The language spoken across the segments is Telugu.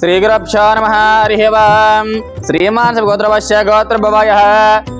శ్రీగురభ్యో నమ హరి ఓం శ్రీమాన్ గోత్రవశ్య గోత్రభవాయ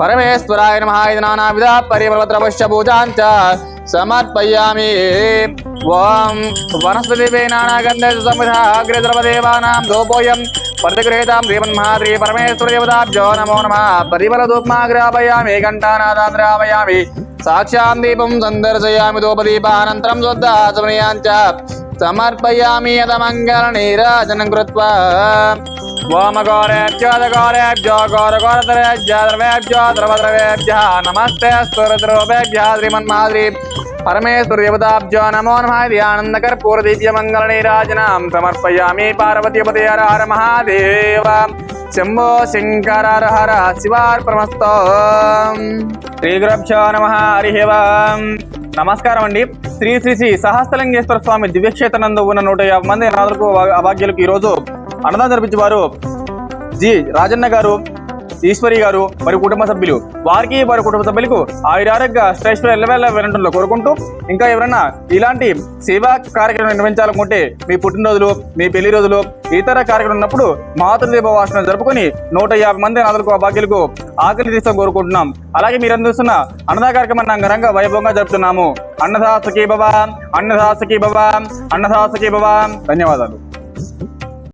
పరమేశ్వరాయ నమః ఇది నానావిధ పరిమళత్రపశ్య పూజాంచ సమర్పయామి ఓం వనస్పతి నానాగంధ సమిధ అగ్రే దోపోయం పరిగృహీతాం శ్రీమన్మహాద్రి పరమేశ్వర దేవతాభ్యో నమో నమ పరిమళ ధూప్మాగ్రాపయామి ఘంటానాదాంద్రాపయామి సాక్షాం దీపం సందర్శయామి ధూపదీపానంతరం శుద్ధాచమనీయాంచ సమర్పయామి యథమంగళ నీరాజనం కృత్వా ఓమఘోరేభ్యోదఘోరేభ్యో ఘోరఘోరతరేభ్యో ద్రవద్రవేభ్య నమస్తే స్తురద్రోభేభ్య శ్రీమన్మాద్రి పరమేశ్వర నమో నమ. ఇది దివ్య మంగళ సమర్పయామి పార్వతీపతి హర హర మహాదేవ. శంభో శంకర హర శివార్పణమస్తో. శ్రీ గురభ్యో నమ హరి నమస్కారం అండి. శ్రీ శ్రీ శ్రీ సహస్రలింగేశ్వర స్వామి దివ్యక్షేత్రనందు ఉన్న నూట యాభై మంది నాదులకు అభాగ్యులకు ఈరోజు అన్నదానం జరిపించేవారు జి రాజన్న గారు ఈశ్వరి గారు మరి కుటుంబ సభ్యులు. వారికి వారి కుటుంబ సభ్యులకు ఆయురారోగ్య శ్రేష్ఠ ఎల్లవేళ వినటంలో కోరుకుంటూ ఇంకా ఎవరైనా ఇలాంటి సేవా కార్యక్రమం నిర్వహించాలనుకుంటే మీ పుట్టినరోజులు మీ పెళ్ళి రోజులు ఇతర కార్యక్రమం ఉన్నప్పుడు మాతృదీప వాసన జరుపుకొని నూట యాభై మంది నాదులకు భాగ్యులకు ఆకలి తీస్తాం కోరుకుంటున్నాం. అలాగే మీరు అందిస్తున్న అన్నదా కార్యక్రమాన్ని అంగరంగ వైభవంగా జరుపుతున్నాము. అన్నదాసకి భవ అన్నదాసకి భవ అన్నదాసకి భవ. ధన్యవాదాలు.